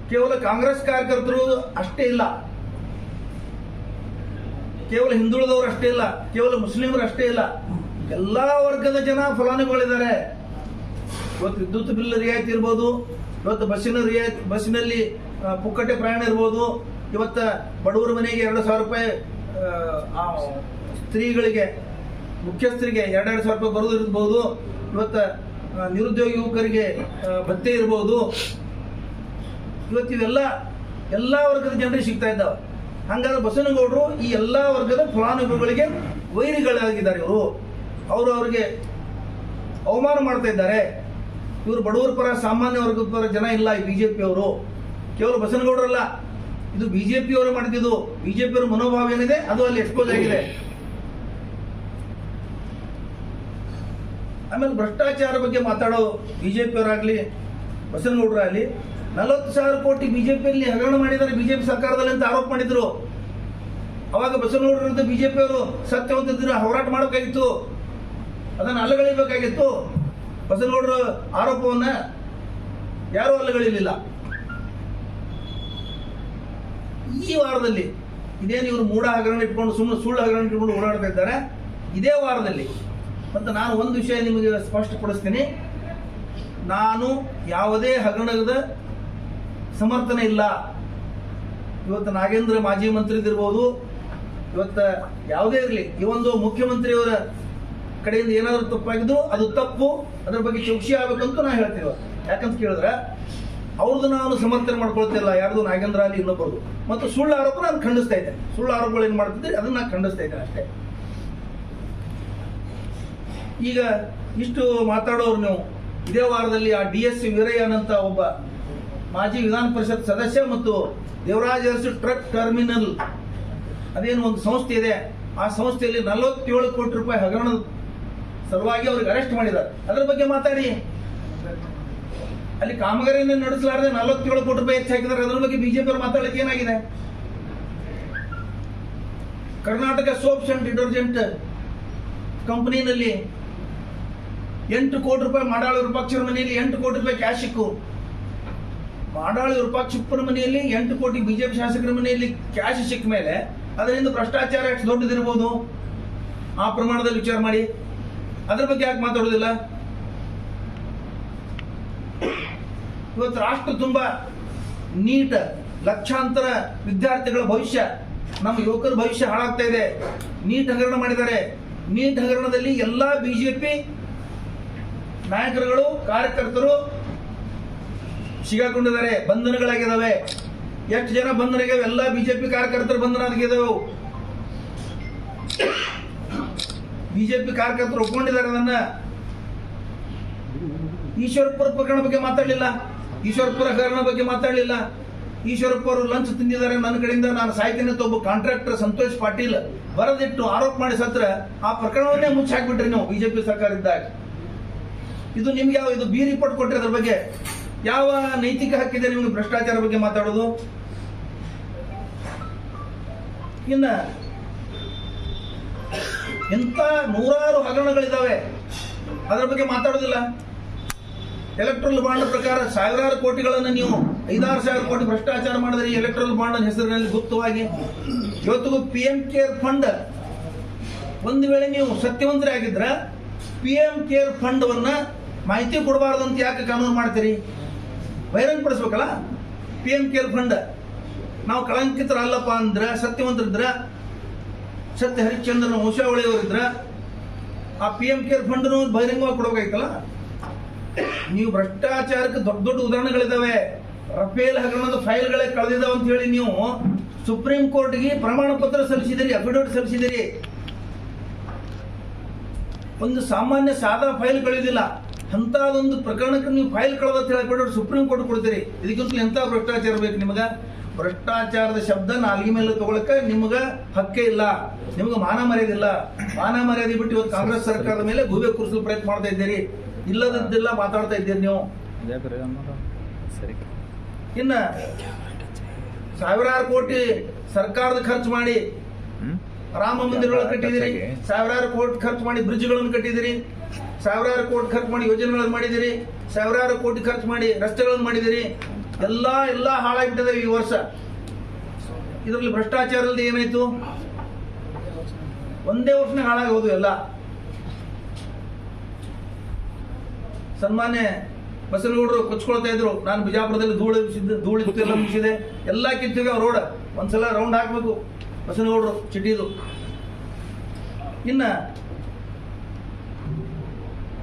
ಕೇವಲ ಕಾಂಗ್ರೆಸ್ ಕಾರ್ಯಕರ್ತರು ಅಷ್ಟೇ ಇಲ್ಲ. ಕೇವಲ ಹಿಂದುಳಿದವರು ಅಷ್ಟೇ ಇಲ್ಲ. ಕೇವಲ ಮುಸ್ಲಿಮರು ಅಷ್ಟೇ ಇಲ್ಲ. ಎಲ್ಲಾ ವರ್ಗದ ಜನ ಫಲಾನುಭವಿಗಳಿದ್ದಾರೆ. ಇವತ್ತು ವಿದ್ಯುತ್ ಬಿಲ್ ರಿಯಾಯಿತಿ ಇರ್ಬೋದು, ಇವತ್ತು ಬಸ್ಸಿನ ರಿಯಾಯಿತಿ, ಬಸ್ಸಿನಲ್ಲಿ ಪುಕ್ಕಟ್ಟೆ ಪುಕ್ಕಟೆ ಪ್ರಯಾಣ ಇರ್ಬೋದು. ಇವತ್ತು ಬಡವರ ಮನೆಗೆ ಎರಡು ಸಾವಿರ ರೂಪಾಯಿ ಸ್ತ್ರೀಗಳಿಗೆ, ಮುಖ್ಯಸ್ಥರಿಗೆ ಎರಡೆರಡು ಸಾವಿರ ರೂಪಾಯಿ ಬರೋದು ಇರ್ಬೋದು. ಇವತ್ತು ನಿರುದ್ಯೋಗ ಯುವಕರಿಗೆ ಭತ್ತೆ ಇರ್ಬೋದು. ಇವತ್ತು ಇವೆಲ್ಲ ಎಲ್ಲ ವರ್ಗದ ಜನರಿಗೆ ಸಿಗ್ತಾ ಇದ್ದಾವೆ. ಹಂಗಾದ್ರೆ ಬಸವನಗೌಡರು ಈ ಎಲ್ಲ ವರ್ಗದ ಫಲಾನುಭವಿಗಳಿಗೆ ವೈರಿಗಳಾಗಿದ್ದಾರೆ ಇವರು. ಅವರು ಅವರಿಗೆ ಅವಮಾನ ಮಾಡ್ತಾ ಇದ್ದಾರೆ. ಇವರು ಬಡವರ ಪರ, ಸಾಮಾನ್ಯ ವರ್ಗದ ಪರ ಜನ ಇಲ್ಲ ಈ ಬಿಜೆಪಿ ಅವರು. ಕೇವಲ ಬಸನಗೌಡರಲ್ಲ. ಇದು ಬಿಜೆಪಿ ಅವರು ಮಾಡಿದ್ದು ಬಿಜೆಪಿ ಅವರ ಮನೋಭಾವ ಏನಿದೆ, ಅದು ಅಲ್ಲಿ ಎಕ್ಸ್ಪೋಸ್ ಆಗಿದೆ. ಆಮೇಲೆ ಭ್ರಷ್ಟಾಚಾರ ಬಗ್ಗೆ ಮಾತಾಡೋ ಬಿಜೆಪಿ ಅವರಾಗ್ಲಿ, ಬಸನಗೌಡರಾಗ್ಲಿ, ನಲವತ್ತು ಸಾವಿರ ಕೋಟಿ ಬಿಜೆಪಿಯಲ್ಲಿ ಹಗರಣ ಮಾಡಿದ್ದಾರೆ ಬಿಜೆಪಿ ಸರ್ಕಾರದಲ್ಲಿ ಅಂತ ಆರೋಪ ಮಾಡಿದ್ರು. ಅವಾಗ ಬಸನಗೌಡರಂತ ಬಿಜೆಪಿ ಅವರು ಸತ್ಯವಂತಿದ್ರು ಹೋರಾಟ ಮಾಡಬೇಕಾಗಿತ್ತು ಅದನ್ನು ಅಲ್ಲಗಳಿಬೇಕಾಗಿತ್ತು ಬಸವನಗೌಡರ ಆರೋಪವನ್ನ ಯಾರೂ ಅಲ್ಲಗಳಿರಲಿಲ್ಲ ಈ ವಾರದಲ್ಲಿ ಇದೇನು ಇವರು ಮೂಢ ಹಗರಣ ಇಟ್ಕೊಂಡು ಸುಮ್ಮನೆ ಸುಳ್ಳು ಹಗರಣ ಇಟ್ಕೊಂಡು ಓಡಾಡ್ತಾ ಇದ್ದಾರೆ? ಇದೇ ವಾರದಲ್ಲಿ. ಮತ್ತು ನಾನು ಒಂದು ವಿಷಯ ನಿಮಗೆ ಸ್ಪಷ್ಟಪಡಿಸ್ತೀನಿ. ನಾನು ಯಾವುದೇ ಹಗರಣದ ಸಮರ್ಥನೆ ಇಲ್ಲ. ಇವತ್ತು ನಾಗೇಂದ್ರ ಮಾಜಿ ಮಂತ್ರಿದಿರ್ಬೋದು, ಇವತ್ತು ಯಾವುದೇ ಇರಲಿ, ಈ ಒಂದು ಮುಖ್ಯಮಂತ್ರಿಯವರ ಕಡೆಯಿಂದ ಏನಾದರೂ ತಪ್ಪಾಗಿದ್ದು ಅದು ತಪ್ಪು, ಅದ್ರ ಬಗ್ಗೆ ಚೌಕ್ಷಿ ಆಗ್ಬೇಕಂತ ನಾ ಹೇಳ್ತೀವಿ ಯಾಕಂತ ಕೇಳಿದ್ರೆ, ಅವ್ರದ್ದು ನಾನು ಸಮರ್ಥನೆ ಮಾಡ್ಕೊಳ್ತಿಲ್ಲ ಯಾರ್ದು ನಾಗೇಂದ್ರ ಅಲ್ಲಿ ಇನ್ನೊಬ್ಬರು ಮತ್ತು ಸುಳ್ಳು ಆರೋಪ ನಾನು ಖಂಡಿಸ್ತಾ ಇದ್ದೆ ಸುಳ್ಳು ಆರೋಪಗಳು ಏನು ಮಾಡ್ತಿದ್ರೆ ಅದನ್ನ ನಾನು ಖಂಡಿಸ್ತಾ ಇದ್ದೇನೆ ಅಷ್ಟೇ. ಈಗ ಇಷ್ಟು ಮಾತಾಡೋರು ನೀವು, ಇದೇ ವಾರದಲ್ಲಿ ಆ ಡಿ ಎಸ್ ವೀರಯ್ಯನ್ ಅಂತ ಒಬ್ಬ ಮಾಜಿ ವಿಧಾನ ಪರಿಷತ್ ಸದಸ್ಯ ಮತ್ತು ದೇವರಾಜ ಟ್ರಕ್ ಟರ್ಮಿನಲ್, ಅದೇನು ಒಂದು ಸಂಸ್ಥೆ ಇದೆ. ಆ ಸಂಸ್ಥೆಯಲ್ಲಿ ನಲವತ್ತೇಳು ಕೋಟಿ ರೂಪಾಯಿ ಹಗರಣದ ಸಲುವಾಗಿ ಅವ್ರಿಗೆ ಅರೆಸ್ಟ್ ಮಾಡಿದ್ದಾರೆ. ಅದ್ರ ಬಗ್ಗೆ ಮಾತಾಡಿ. ಅಲ್ಲಿ ಕಾಮಗಾರಿಯನ್ನು ನಡೆಸಲಾರದೆ ನಲವತ್ತೇಳು ಕೋಟಿ ರೂಪಾಯಿ ಹೆಚ್ಚು ಹಾಕಿದ್ದಾರೆ. ಅದ್ರ ಬಗ್ಗೆ ಬಿಜೆಪಿ ಅವರು ಮಾತಾಡಲಿಕ್ಕೆ ಏನಾಗಿದೆ? ಕರ್ನಾಟಕ ಸೋಪ್ಸ್ ಅಂಡ್ ಡಿಟರ್ಜೆಂಟ್ ಕಂಪನಿನಲ್ಲಿ ಎಂಟು ಕೋಟಿ ರೂಪಾಯಿ ಮಾಡಾಳು ವಿರೂಪಾಕ್ಷರ ಮನೆಯಲ್ಲಿ ಎಂಟು ಕೋಟಿ ರೂಪಾಯಿ ಕ್ಯಾಶ್ ಸಿಕ್ಕು. ಮಾಡಾಳು ವಿರೂಪಾಕ್ಷಪ್ಪನ ಮನೆಯಲ್ಲಿ ಎಂಟು ಕೋಟಿ ಬಿಜೆಪಿ ಶಾಸಕರ ಮನೆಯಲ್ಲಿ ಕ್ಯಾಶ್ ಸಿಕ್ಕ ಮೇಲೆ ಅದರಿಂದ ಭ್ರಷ್ಟಾಚಾರ ಎಷ್ಟು ದೊಡ್ಡದಿರಬಹುದು ಆ ಪ್ರಮಾಣದಲ್ಲಿ ವಿಚಾರ ಮಾಡಿ. ಅದ್ರ ಬಗ್ಗೆ ಯಾಕೆ ಮಾತಾಡೋದಿಲ್ಲ? ಇವತ್ತು ರಾಷ್ಟ್ರ ತುಂಬಾ ನೀಟ್, ಲಕ್ಷಾಂತರ ವಿದ್ಯಾರ್ಥಿಗಳ ಭವಿಷ್ಯ, ನಮ್ಮ ಯುವಕರ ಭವಿಷ್ಯ ಹಾಳಾಗ್ತಾ ಇದೆ. ನೀಟ್ ಹಗರಣ ಮಾಡಿದ್ದಾರೆ. ನೀಟ್ ಹಗರಣದಲ್ಲಿ ಎಲ್ಲಾ ಬಿಜೆಪಿ ನಾಯಕರುಗಳು, ಕಾರ್ಯಕರ್ತರು ಸಿಗಾಕೊಂಡಿದ್ದಾರೆ. ಬಂಧನಗಳಾಗಿದ್ದಾವೆ. ಎಷ್ಟು ಜನ ಬಂಧನಗೆ ಎಲ್ಲ ಬಿಜೆಪಿ ಕಾರ್ಯಕರ್ತರು ಬಂಧನ ಆಗಿದ್ದಾವೆ ಬಿಜೆಪಿ ಕಾರ್ಯಕರ್ತರು ಒಪ್ಕೊಂಡಿದ್ದಾರೆ ಅದನ್ನ ಈಶ್ವರಪ್ಪರ ಪ್ರಕರಣ ಬಗ್ಗೆ ಮಾತಾಡಲಿಲ್ಲ. ಈಶ್ವರಪ್ಪರ ಪ್ರಕರಣ ಬಗ್ಗೆ ಮಾತಾಡಲಿಲ್ಲ. ಈಶ್ವರಪ್ಪ ಅವರು ಲಂಚ್ ತಿಂದಿದ್ದಾರೆ ನನ್ನ ಕಡೆಯಿಂದ. ನಾನು ಸಾಯ್ತೀನಿ ಒಬ್ಬ ಕಾಂಟ್ರಾಕ್ಟರ್ ಸಂತೋಷ್ ಪಾಟೀಲ್ ಬರದಿಟ್ಟು ಆರೋಪ ಮಾಡಿ ಸತ್ರ ಆ ಪ್ರಕರಣವನ್ನೇ ಮುಚ್ಚಿ ಹಾಕ್ಬಿಟ್ರಿ ನೀವು ಬಿಜೆಪಿ ಸರ್ಕಾರ ಇದ್ದಾಗ. ಇದು ನಿಮ್ಗೆ ಯಾವ ಇದು ಬಿ ರಿಪೋರ್ಟ್ ಕೊಟ್ಟರೆ ಅದ್ರ ಬಗ್ಗೆ ಯಾವ ನೈತಿಕ ಹಕ್ಕಿದೆ ನಿಮ್ಗೆ ಭ್ರಷ್ಟಾಚಾರ ಬಗ್ಗೆ ಮಾತಾಡೋದು? ಇನ್ನ ಎಂತ ನೂರಾರು ಹಗರಣಗಳಿದ್ದಾವೆ ಅದರ ಬಗ್ಗೆ ಮಾತಾಡೋದಿಲ್ಲ. ಎಲೆಕ್ಟ್ರಲ್ ಬಾಂಡ್ ಪ್ರಕಾರ ಸಾವಿರಾರು ಕೋಟಿಗಳನ್ನು ನೀವು, ಐದಾರು ಸಾವಿರ ಕೋಟಿ ಭ್ರಷ್ಟಾಚಾರ ಮಾಡಿದ್ರೆ ಎಲೆಕ್ಟ್ರಲ್ ಬಾಂಡ್ ಹೆಸರಿನಲ್ಲಿ ಗುಪ್ತವಾಗಿ. ಇವತ್ತಿಗೂ ಪಿ ಎಂ ಕೇರ್ ಫಂಡ್ ಒಂದು ವೇಳೆ ನೀವು ಸತ್ಯವಂತರೇ ಆಗಿದ್ರೆ ಪಿ ಎಂ ಕೇರ್ ಫಂಡ್ವನ್ನ ಮಾಹಿತಿ ಕೊಡಬಾರ್ದು ಅಂತ ಯಾಕೆ ಕಾನೂನು ಮಾಡ್ತೀರಿ? ಬಹಿರಂಗಪಡಿಸ್ಬೇಕಲ್ಲ ಪಿ ಎಂ ಕೇರ್ ಫಂಡ್ ನಾವು ಕಳಂಕಿತರಲ್ಲಪ್ಪ ಅಂದ್ರೆ, ಸತ್ಯವಂತರಿದ್ರ ಸತ್ಯ ಹರಿಶ್ಚಂದ್ರನ ವಂಶಾವಳಿಯವರಿದ್ರ ಆ ಪಿ ಎಂ ಕೇರ್ ಫಂಡ್ ಬಹಿರಂಗವಾಗಿ ಕೊಡಬೇಕಾಯ್ತಲ್ಲ? ನೀವು ಭ್ರಷ್ಟಾಚಾರಕ್ಕೆ ದೊಡ್ಡ ದೊಡ್ಡ ಉದಾಹರಣೆಗಳಿದಾವೆ. ರಫೇಲ್ ಹಗರಣದ ಫೈಲ್ಗಳೇ ಕಳೆದಿದ್ದಾವೆ ಅಂತ ಹೇಳಿ ನೀವು ಸುಪ್ರೀಂ ಕೋರ್ಟ್ಗೆ ಪ್ರಮಾಣ ಪತ್ರ ಸಲ್ಲಿಸಿದಿರಿ ಅಫಿಡವಿಟ್ ಸಲ್ಲಿಸಿದಿರಿ ಒಂದು ಸಾಮಾನ್ಯ ಸಾದಾ ಫೈಲ್ ಕಳೆದಿಲ್ಲ. ಒಂದು ಪ್ರಕರಣಕ್ಕೆ ನೀವು ಫೈಲ್ ಕಳೆದ ಅಂತ ಹೇಳ್ಬಿಟ್ಟು ಸುಪ್ರೀಂ ಕೋರ್ಟ್ ಕೊಡ್ತೀರಿ. ಇದಕ್ಕಿಂತ ಎಂಥ ಭ್ರಷ್ಟಾಚಾರ ಬೇಕು ನಿಮಗೆ? ಭ್ರಷ್ಟಾಚಾರದ ಶಬ್ದ ನಾಲ್ಗಿ ಮೇಲೆ ತಗೊಳಕ್ಕೆ ನಿಮ್ಗೆ ಹಕ್ಕೇ ಇಲ್ಲ. ನಿಮ್ಗೆ ಮಾನ ಮರ್ಯಾದೆ ಇಲ್ಲ. ಮಾನ ಮರ್ಯಾದೆ ಬಿಟ್ಟು ಇವತ್ತು ಕಾಂಗ್ರೆಸ್ ಸರ್ಕಾರದ ಮೇಲೆ ಗೂಬೆ ಕುರಿಸಲು ಪ್ರಯತ್ನ ಮಾಡ್ತಾ ಇದ್ದೀರಿ. ಇಲ್ಲದಂತೆಲ್ಲ ಮಾತಾಡ್ತಾ ಇದ್ದೀರಿ ನೀವು. ಇನ್ನ ಸಾವಿರಾರು ಕೋಟಿ ಸರ್ಕಾರದ ಖರ್ಚು ಮಾಡಿ ರಾಮ ಮಂದಿರಗಳನ್ನು ಕಟ್ಟಿದಿರಿ ಸಾವಿರಾರು ಕೋಟಿ ಖರ್ಚು ಮಾಡಿ ಬ್ರಿಡ್ಜ್ಗಳನ್ನು ಕಟ್ಟಿದಿರಿ ಸಾವಿರಾರು ಕೋಟಿ ಖರ್ಚು ಮಾಡಿ ಯೋಜನೆಗಳನ್ನು ಮಾಡಿದಿರಿ ಸಾವಿರಾರು ಕೋಟಿ ಖರ್ಚು ಮಾಡಿ ರಸ್ತೆಗಳನ್ನು ಮಾಡಿದಿರಿ ಎಲ್ಲ ಎಲ್ಲ ಹಾಳಾಗ್ಬಿಟ್ಟಿದೆ ಈ ವರ್ಷ. ಇದರಲ್ಲಿ ಭ್ರಷ್ಟಾಚಾರದಲ್ಲಿ ಏನಾಯ್ತು? ಒಂದೇ ವರ್ಷನ ಹಾಳಾಗೋದು ಎಲ್ಲ. ಸನ್ಮಾನ್ಯ ಬಸನಗೌಡರು ಕೊಚ್ಕೊಳ್ತಾ ಇದ್ರು. ನಾನು ಬಿಜಾಪುರದಲ್ಲಿ ಧೂಳು ಧೂಳು ಎಲ್ಲ ಮುಗಿಸಿದೆ. ಎಲ್ಲ ಕಿತ್ತಿವೆ ರೋಡ್ ಒಂದ್ಸಲ ರೌಂಡ್ ಹಾಕ್ಬೇಕು ಬಸನಗೌಡರು, ಚಿಟ್ಟಿದು. ಇನ್ನ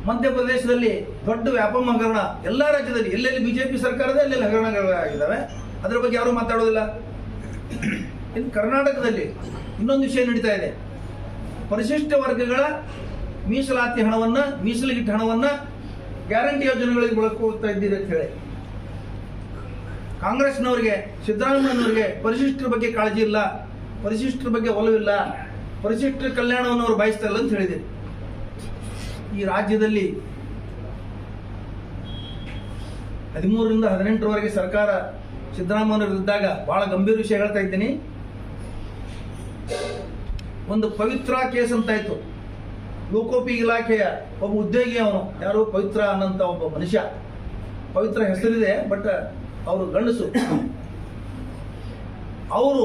ಮಧ್ಯಪ್ರದೇಶದಲ್ಲಿ ದೊಡ್ಡ ವ್ಯಾಪಮ ಹಗರಣ ಎಲ್ಲ ರಾಜ್ಯದಲ್ಲಿ, ಎಲ್ಲೆಲ್ಲಿ ಬಿಜೆಪಿ ಸರ್ಕಾರದ ಎಲ್ಲೆಲ್ಲಿ ಹಗರಣಗಳಾಗಿದ್ದಾವೆ ಅದರ ಬಗ್ಗೆ ಯಾರು ಮಾತಾಡೋದಿಲ್ಲ. ಇನ್ನು ಕರ್ನಾಟಕದಲ್ಲಿ ಇನ್ನೊಂದು ವಿಷಯ ನಡೀತಾ ಇದೆ. ಪರಿಶಿಷ್ಟ ವರ್ಗಗಳ ಮೀಸಲಾತಿ ಹಣವನ್ನ, ಮೀಸಲಿಗಿಟ್ಟ ಹಣವನ್ನ ಗ್ಯಾರಂಟಿ ಯೋಜನೆಗಳಿಗೆ ಬಳಕೋಗ್ತಾ ಇದ್ದೀರಿ ಅಂತ ಹೇಳಿ. ಕಾಂಗ್ರೆಸ್ನವರಿಗೆ, ಸಿದ್ದರಾಮಯ್ಯನವರಿಗೆ ಪರಿಶಿಷ್ಟರ ಬಗ್ಗೆ ಕಾಳಜಿ ಇಲ್ಲ. ಪರಿಶಿಷ್ಟರ ಬಗ್ಗೆ ಒಲವಿಲ್ಲ. ಪರಿಶಿಷ್ಟರ ಕಲ್ಯಾಣವನ್ನು ಅವರು ಬಯಸ್ತಾ ಅಂತ ಹೇಳಿದ್ದೀರಿ ಈ ರಾಜ್ಯದಲ್ಲಿ ಹದಿಮೂರರಿಂದ ಹದಿನೆಂಟರವರೆಗೆ ಸರ್ಕಾರ ಸಿದ್ದರಾಮಯ್ಯನವರು ಇದ್ದಾಗ ಬಹಳ ಗಂಭೀರ ವಿಷಯ ಹೇಳ್ತಾ ಇದ್ದೀನಿ. ಒಂದು ಪವಿತ್ರ ಕೇಸ್ ಅಂತ ಇತ್ತು ಲೋಕೋಪಿ ಇಲಾಖೆಯ ಒಬ್ಬ ಉದ್ಯೋಗಿ ಅವನು. ಯಾರು? ಪವಿತ್ರ ಅನ್ನಂತ ಒಬ್ಬ ಮನುಷ್ಯ. ಪವಿತ್ರ ಹೆಸರಿದೆ, ಬಟ್ ಅವರು ಗಂಡಸು. ಅವರು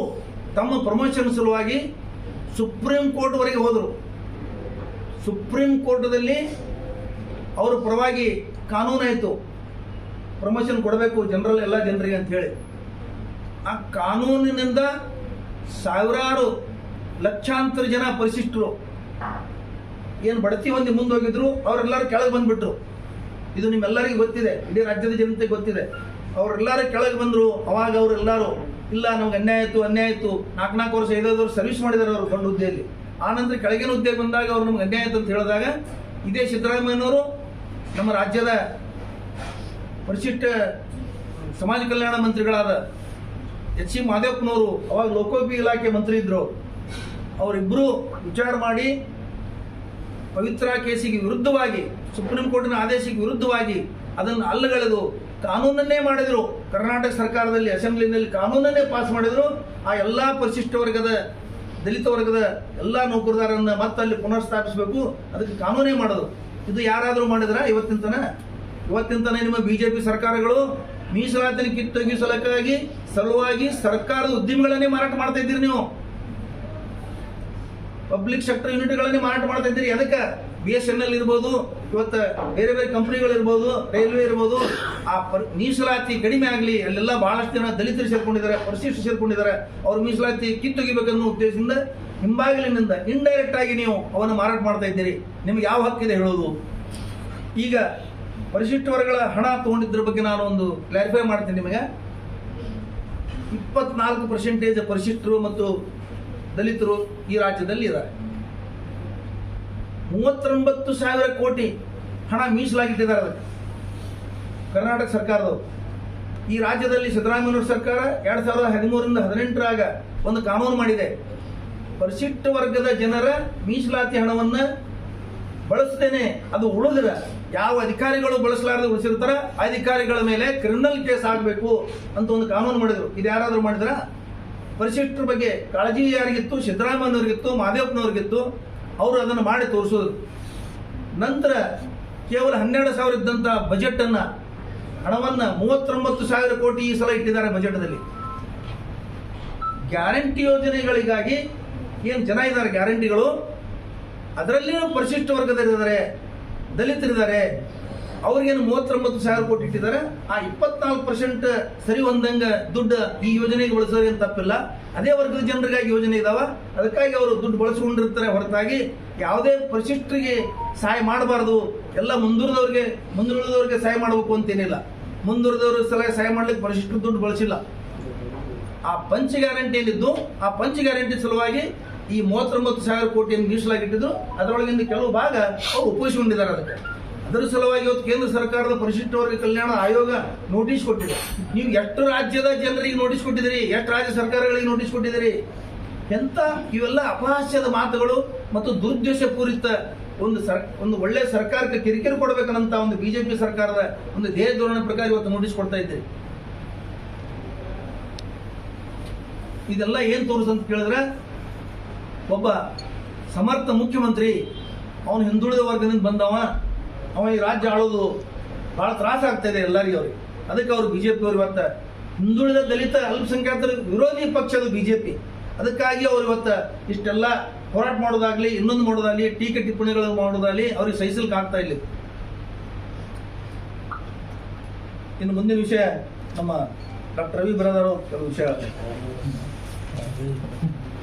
ತಮ್ಮ ಪ್ರಮೋಷನ್ ಸಲುವಾಗಿ ಸುಪ್ರೀಂ ಕೋರ್ಟ್ವರೆಗೆ ಹೋದರು. ಸುಪ್ರೀಂ ಕೋರ್ಟ್ದಲ್ಲಿ ಅವರ ಪರವಾಗಿ ಕಾನೂನಾಯಿತು. ಪ್ರಮೋಷನ್ ಕೊಡಬೇಕು ಜನರಲ್ ಎಲ್ಲ ಜನರಿಗೆ ಅಂತ ಹೇಳಿ. ಆ ಕಾನೂನಿನಿಂದ ಸಾವಿರಾರು ಲಕ್ಷಾಂತರ ಜನ ಪರಿಶಿಷ್ಟರು ಏನು ಬಡತಿ ಹೊಂದಿ ಮುಂದೋಗಿದ್ರು ಅವರೆಲ್ಲರೂ ಕೆಳಗೆ ಬಂದುಬಿಟ್ರು. ಇದು ನಿಮ್ಮೆಲ್ಲರಿಗೂ ಗೊತ್ತಿದೆ, ಇಡೀ ರಾಜ್ಯದ ಜನತೆಗೆ ಗೊತ್ತಿದೆ. ಅವರೆಲ್ಲರೂ ಕೆಳಗೆ ಬಂದರು, ಅವಾಗ ಅವರೆಲ್ಲರೂ, ಇಲ್ಲ, ನಮ್ಗೆ ಅನ್ಯಾಯ ಆಯಿತು ಅನ್ಯಾಯ ಆಯಿತು, ನಾಲ್ಕು ನಾಲ್ಕು ವರ್ಷ ಐದೈದು ಸರ್ವಿಸ್ ಮಾಡಿದ್ದಾರೆ ಅವರು ದೊಡ್ಡ ಹುದ್ದೆಯಲ್ಲಿ. ಆನಂತರ ಕೆಳಗಿನ ಹುದ್ದೆ ಬಂದಾಗ ಅವ್ರು ನಮ್ಗೆ ಅನ್ಯಾಯ ಅಂತ ಹೇಳಿದಾಗ, ಇದೇ ಸಿದ್ದರಾಮಯ್ಯನವರು ನಮ್ಮ ರಾಜ್ಯದ ಪರಿಶಿಷ್ಟ ಸಮಾಜ ಕಲ್ಯಾಣ ಮಂತ್ರಿಗಳಾದ ಎಚ್ ಸಿ ಮಾದೇವಪ್ಪನವರು, ಅವಾಗ ಲೋಕೋಪಿ ಇಲಾಖೆ ಮಂತ್ರಿ ಇದ್ರು. ಅವರಿಬ್ಬರು ವಿಚಾರ ಮಾಡಿ ಪವಿತ್ರ ಕೇಸಿಗೆ ವಿರುದ್ಧವಾಗಿ, ಸುಪ್ರೀಂ ಕೋರ್ಟಿನ ಆದೇಶಕ್ಕೆ ವಿರುದ್ಧವಾಗಿ ಅದನ್ನು ಅಲ್ಲಗಳೆದು ಕಾನೂನನ್ನೇ ಮಾಡಿದ್ರು. ಕರ್ನಾಟಕ ಸರ್ಕಾರದಲ್ಲಿ, ಅಸೆಂಬ್ಲಿನಲ್ಲಿ ಕಾನೂನನ್ನೇ ಪಾಸ್ ಮಾಡಿದ್ರು. ಆ ಎಲ್ಲ ಪರಿಶಿಷ್ಟ ವರ್ಗದ ದಲಿತ ವರ್ಗದ ಎಲ್ಲ ನೌಕರದಾರರನ್ನ ಮತ್ತೆ ಅಲ್ಲಿ ಪುನರ್ ಸ್ಥಾಪಿಸಬೇಕು ಅದಕ್ಕೆ ಕಾನೂನೇ ಮಾಡೋದು. ಇದು ಯಾರಾದರೂ ಮಾಡಿದ್ರ? ಇವತ್ತಿನ ತನ ಇವತ್ತಿನ ತನ ನಿಮ್ಮ ಬಿಜೆಪಿ ಸರ್ಕಾರಗಳು ಮೀಸಲಾತಿನ ಕಿತ್ತೊಗಿಸಲಕ್ಕಾಗಿ ಸಲುವಾಗಿ ಸರ್ಕಾರದ ಉದ್ಯಮಿಗಳನ್ನೇ ಮಾರಾಟ ಮಾಡ್ತಾ ಇದ್ದೀರಿ ನೀವು. ಪಬ್ಲಿಕ್ ಸೆಕ್ಟರ್ ಯೂನಿಟ್ಗಳನ್ನೇ ಮಾರಾಟ ಮಾಡ್ತಾ ಇದ್ದೀರಿ. ಅದಕ್ಕೆ ಬಿ ಎಸ್ ಎನ್ ಎಲ್ ಇರ್ಬೋದು, ಇವತ್ತು ಬೇರೆ ಬೇರೆ ಕಂಪ್ನಿಗಳು ಇರ್ಬೋದು ರೈಲ್ವೆ ಇರ್ಬೋದು, ಆ ಪರ್, ಮೀಸಲಾತಿ ಕಡಿಮೆ ಆಗಲಿ, ಅಲ್ಲೆಲ್ಲ ಬಹಳಷ್ಟು ಜನ ದಲಿತರು ಸೇರ್ಕೊಂಡಿದ್ದಾರೆ, ಪರಿಶಿಷ್ಟ ಸೇರ್ಕೊಂಡಿದ್ದಾರೆ, ಅವ್ರ ಮೀಸಲಾತಿ ಕಿತ್ತೊಗಿಬೇಕನ್ನೋ ಉದ್ದೇಶದಿಂದ ಹಿಂಬಾಗಿಲಿನಿಂದ ಇಂಡೈರೆಕ್ಟ್ ಆಗಿ ನೀವು ಅವನ್ನು ಮಾರಾಟ ಮಾಡ್ತಾ ಇದ್ದೀರಿ. ನಿಮ್ಗೆ ಯಾವ ಹಕ್ಕಿದೆ ಹೇಳೋದು? ಈಗ ಪರಿಶಿಷ್ಟ ವರ್ಗಗಳ ಹಣ ತಗೊಂಡಿದ್ರ ಬಗ್ಗೆ ನಾನು ಒಂದು ಕ್ಲಾರಿಫೈ ಮಾಡ್ತೀನಿ ನಿಮಗೆ. ಇಪ್ಪತ್ನಾಲ್ಕು ಪರ್ಸೆಂಟೇಜ್ ಪರಿಶಿಷ್ಟರು ಮತ್ತು ದಲಿತರು ಈ ರಾಜ್ಯದಲ್ಲಿ ಇದ್ದಾರೆ. ಮೂವತ್ತೊಂಬತ್ತು ಸಾವಿರ ಕೋಟಿ ಹಣ ಮೀಸಲಾಗಿಟ್ಟಿದ್ದಾರೆ ಅದಕ್ಕೆ. ಕರ್ನಾಟಕ ಸರ್ಕಾರದವರು. ಈ ರಾಜ್ಯದಲ್ಲಿ ಸಿದ್ದರಾಮಯ್ಯವ್ರ ಸರ್ಕಾರ ಎರಡ್ ಸಾವಿರದ ಹದಿಮೂರರಿಂದ ಹದಿನೆಂಟರಾಗ ಒಂದು ಕಾನೂನು ಮಾಡಿದೆ. ಪರಿಶಿಷ್ಟ ವರ್ಗದ ಜನರ ಮೀಸಲಾತಿ ಹಣವನ್ನ ಬಳಸ್ತೇನೆ, ಅದು ಉಳಿದ್ರೆ ಯಾವ ಅಧಿಕಾರಿಗಳು ಬಳಸಲಾರದೆ ಉಳಿಸಿರ್ತಾರ ಅಧಿಕಾರಿಗಳ ಮೇಲೆ ಕ್ರಿಮಿನಲ್ ಕೇಸ್ ಆಗಬೇಕು ಅಂತ ಒಂದು ಕಾನೂನು ಮಾಡಿದ್ರು. ಇದು ಯಾರಾದರೂ ಮಾಡಿದ್ರ? ಪರಿಶಿಷ್ಟರ ಬಗ್ಗೆ ಕಾಳಜಿ ಯಾರಿಗಿತ್ತು? ಸಿದ್ದರಾಮಯ್ಯನವ್ರಿಗಿತ್ತು, ಮಾದೇವಪ್ಪನವ್ರಿಗಿತ್ತು. ಅವರು ಅದನ್ನು ಮಾಡಿ ತೋರಿಸೋದು. ನಂತರ ಕೇವಲ ಹನ್ನೆರಡು ಸಾವಿರ ಇದ್ದಂಥ ಬಜೆಟ್ ಹಣವನ್ನು ಹಣವನ್ನ ಮೂವತ್ತೊಂಬತ್ತು ಸಾವಿರ ಕೋಟಿ ಈ ಸಲ ಇಟ್ಟಿದ್ದಾರೆ ಬಜೆಟ್ದಲ್ಲಿ ಗ್ಯಾರಂಟಿ ಯೋಜನೆಗಳಿಗಾಗಿ ಏನು ಜನ ಇದ್ದಾರೆ ಗ್ಯಾರಂಟಿಗಳು? ಅದರಲ್ಲಿಯೂ ಪರಿಶಿಷ್ಟ ವರ್ಗದಲ್ಲಿದ್ದಾರೆ, ದಲಿತರಿದ್ದಾರೆ ಅವ್ರಿಗೇನು ಮೂವತ್ತೊಂಬತ್ತು ಸಾವಿರ ಕೋಟಿ ಇಟ್ಟಿದ್ದಾರೆ, ಆ ಇಪ್ಪತ್ನಾಲ್ಕು ಪರ್ಸೆಂಟ್ ಸರಿ ಹೊಂದಂಗ ದುಡ್ಡು ಈ ಯೋಜನೆಗೆ ಬಳಸೋದು ಏನು ತಪ್ಪಿಲ್ಲ. ಅದೇ ವರ್ಗದ ಜನರಿಗಾಗಿ ಯೋಜನೆ ಇದಾವ. ಅದಕ್ಕಾಗಿ ಅವರು ದುಡ್ಡು ಬಳಸ್ಕೊಂಡಿರ್ತಾರೆ ಹೊರತಾಗಿ. ಯಾವುದೇ ಪರಿಶಿಷ್ಟರಿಗೆ ಸಹಾಯ ಮಾಡಬಾರ್ದು. ಎಲ್ಲ ಮುಂದುವರಿದವ್ರಿಗೆ ಮುಂದುವರಿದವ್ರಿಗೆ ಸಹಾಯ ಮಾಡಬೇಕು ಅಂತೇನಿಲ್ಲ. ಮುಂದುವರಿದವ್ರ ಸಲ ಸಹಾಯ ಮಾಡ್ಲಿಕ್ಕೆ ಪರಿಶಿಷ್ಟ ದುಡ್ಡು ಬಳಸಿಲ್ಲ. ಆ ಪಂಚ ಗ್ಯಾರಂಟಿ ಏನಿದ್ದು, ಆ ಪಂಚ ಗ್ಯಾರಂಟಿ ಸಲುವಾಗಿ ಈ ಮೂವತ್ತೊಂಬತ್ತು ಸಾವಿರ ಕೋಟಿಯನ್ನು ಮೀಸಲಾಗಿಟ್ಟಿದ್ರು. ಅದರೊಳಗಿಂದ ಕೆಲವು ಭಾಗ ಅವರು ಉಪಯೋಗಿಸಿಕೊಂಡಿದ್ದಾರೆ ಅದಕ್ಕೆ. ಅದರ ಸಲುವಾಗಿ ಇವತ್ತು ಕೇಂದ್ರ ಸರ್ಕಾರದ ಪರಿಶಿಷ್ಟ ವರ್ಗ ಕಲ್ಯಾಣ ಆಯೋಗ ನೋಟಿಸ್ ಕೊಟ್ಟಿದೆ. ನೀವು ಎಷ್ಟು ರಾಜ್ಯದ ಜನರಿಗೆ ನೋಟಿಸ್ ಕೊಟ್ಟಿದ್ದೀರಿ? ಎಷ್ಟು ರಾಜ್ಯ ಸರ್ಕಾರಗಳಿಗೆ ನೋಟಿಸ್ ಕೊಟ್ಟಿದ್ದೀರಿ? ಎಂತ? ಇವೆಲ್ಲ ಅಪಹಾಸ್ಯದ ಮಾತುಗಳು ಮತ್ತು ದುರುದ್ದೇಶ ಪೂರಿತ ಒಂದು ಸರ್, ಒಂದು ಒಳ್ಳೆ ಸರ್ಕಾರಕ್ಕೆ ಕಿರಿಕಿರಿ ಕೊಡಬೇಕನ್ನಂತ ಒಂದು ಬಿಜೆಪಿ ಸರ್ಕಾರದ ಒಂದು ಧ್ಯೇಯ ಧೋರಣೆ ಪ್ರಕಾರ ಇವತ್ತು ನೋಟಿಸ್ ಕೊಡ್ತಾ ಇದ್ದೀರಿ ಇದೆಲ್ಲ ಏನ್ ತೋರಿಸಂತ ಕೇಳಿದ್ರೆ, ಒಬ್ಬ ಸಮರ್ಥ ಮುಖ್ಯಮಂತ್ರಿ, ಅವನು ಹಿಂದುಳಿದ ವರ್ಗದಿಂದ ಬಂದವ. ಅವ ಈ ರಾಜ್ಯ ಆಳೋದು ಆಗ್ತಾ ಇದೆ ಎಲ್ಲರಿಗೂ ಅವ್ರಿಗೆ. ಅದಕ್ಕೆ ಅವರು ಬಿಜೆಪಿ ಅವ್ರು ಇವತ್ತು ಹಿಂದುಳಿದ ದಲಿತ ಅಲ್ಪಸಂಖ್ಯಾತರ ವಿರೋಧಿ ಪಕ್ಷದ ಬಿಜೆಪಿ ಅದಕ್ಕಾಗಿ ಅವ್ರು ಇವತ್ತು ಇಷ್ಟೆಲ್ಲ ಹೋರಾಟ ಮಾಡೋದಾಗ್ಲಿ, ಇನ್ನೊಂದು ಮಾಡೋದಾಗ್ಲಿ, ಟೀಕೆ ಟಿಪ್ಪಣಿಗಳು ಮಾಡೋದಾಗ್ಲಿ ಅವ್ರಿಗೆ ಸಹಿಸಲಿಕ್ಕೆ ಆಗ್ತಾ ಇಲ್ಲ. ಇನ್ನು ಮುಂದಿನ ವಿಷಯ ನಮ್ಮ ಡಾಕ್ಟರ್ ರವಿ ಬ್ರದರ್ ಕೆಲವು ವಿಷಯ